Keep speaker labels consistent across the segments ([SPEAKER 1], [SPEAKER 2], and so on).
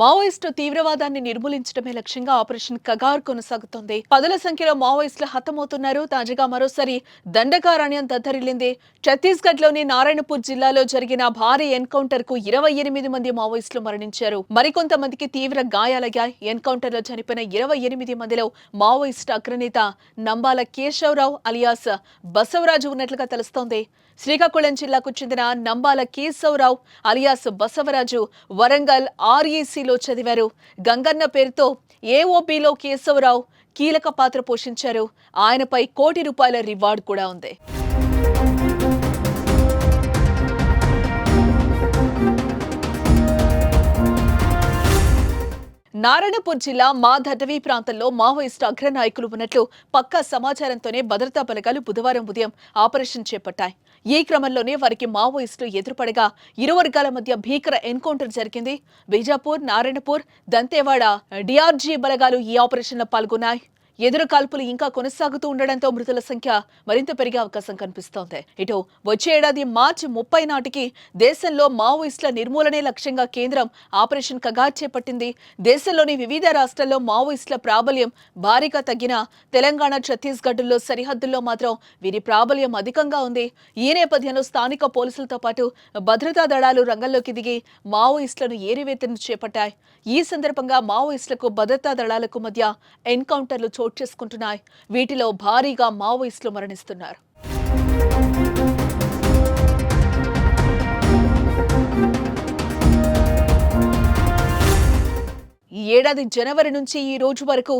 [SPEAKER 1] Maoist తీవ్రవాదాన్ని నిర్మూలించడమే లక్ష్యంగా operation Kagar కొనసాగుతోంది. పదుల సంఖ్యలో మావోయిస్టులు హతమవుతున్నారు. తాజాగా మరోసారి దండకారణ్యం దద్దరిల్లింది. ఛత్తీస్గఢ్లోని నారాయణపూర్ జిల్లాలో జరిగిన భారీ ఎన్కౌంటర్కు ఇరవై ఎనిమిది మంది మావోయిస్టులు మరణించారు. మరికొంతమందికి తీవ్ర గాయాలయ్యాయి. ఎన్కౌంటర్లో చనిపోయిన ఇరవై ఎనిమిది మందిలో మావోయిస్టు అగ్రనేత నంబాల కేశవరావు అలియాస్ బసవరాజు ఉన్నట్లుగా తెలుస్తోంది. శ్రీకాకుళం జిల్లాకు చెందిన నంబాల కేశవరావు అలియాస్ బసవరాజు వరంగల్ ఆర్ఈసీలో చదివారు. గంగన్న పేరుతో ఏఓబీలో కేశవరావు కీలక పాత్ర పోషించారు. ఆయనపై కోటి రూపాయల రివార్డు కూడా ఉంది. నారాయణపూర్ జిల్లా మాధటవీ ప్రాంతంలో మావోయిస్టు అగ్రనాయకులు ఉన్నట్లు పక్కా సమాచారంతోనే భద్రతా బలగాలు బుధవారం ఉదయం ఆపరేషన్ చేపట్టాయి. ఈ క్రమంలోనే వారికి మావోయిస్టులు ఎదురుపడగా ఇరు వర్గాల మధ్య భీకర ఎన్కౌంటర్ జరిగింది. బీజాపూర్ నారాయణపూర్ దంతేవాడ డిఆర్జీ బలగాలు ఈ ఆపరేషన్లో పాల్గొన్నాయి. ఎదురు కాల్పులు ఇంకా కొనసాగుతూ ఉండడంతో మృతుల సంఖ్య మరింత పెరిగే అవకాశం కనిపిస్తోంది. ఇటు వచ్చే ఏడాది మార్చి ముప్పై నాటికి దేశంలో మావోయిస్టుల నిర్మూలనే లక్ష్యంగా కేంద్రం ఆపరేషన్ కగా చేపట్టింది. దేశంలోని వివిధ రాష్ట్రాల్లో మావోయిస్టుల ప్రాబల్యం భారీగా తగ్గిన తెలంగాణ ఛత్తీస్గఢ్లో సరిహద్దుల్లో మాత్రం వీరి ప్రాబల్యం అధికంగా ఉంది. ఈ నేపథ్యంలో స్థానిక పోలీసులతో పాటు భద్రతా దళాలు రంగంలోకి దిగి మావోయిస్టులను ఏరివేతను చేపట్టాయి. ఈ సందర్భంగా మావోయిస్టులకు భద్రతా దళాలకు మధ్య ఎన్కౌంటర్లు చోటు చేసుకుంటున్నాయి. వీటిలో భారీగా మావోయిస్టులు మరణిస్తున్నారు. ఏడాది జనవరి నుంచి ఈ రోజు వరకు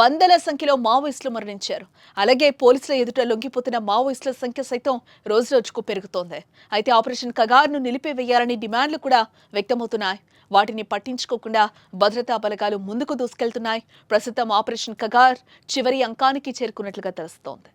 [SPEAKER 1] వందల సంఖ్యలో మావోయిస్టులు మరణించారు. అలాగే పోలీసుల ఎదుట లొంగిపోతున్న మావోయిస్టుల సంఖ్య సైతం రోజురోజుకు పెరుగుతోంది. అయితే ఆపరేషన్ కగార్ను నిలిపివేయాలని డిమాండ్లు కూడా వ్యక్తమవుతున్నాయి. వాటిని పట్టించుకోకుండా భద్రతా బలగాలు ముందుకు దూసుకెళ్తున్నాయి. ప్రస్తుతం ఆపరేషన్ కగార్ చివరి అంకానికి చేరుకున్నట్లుగా తెలుస్తోంది.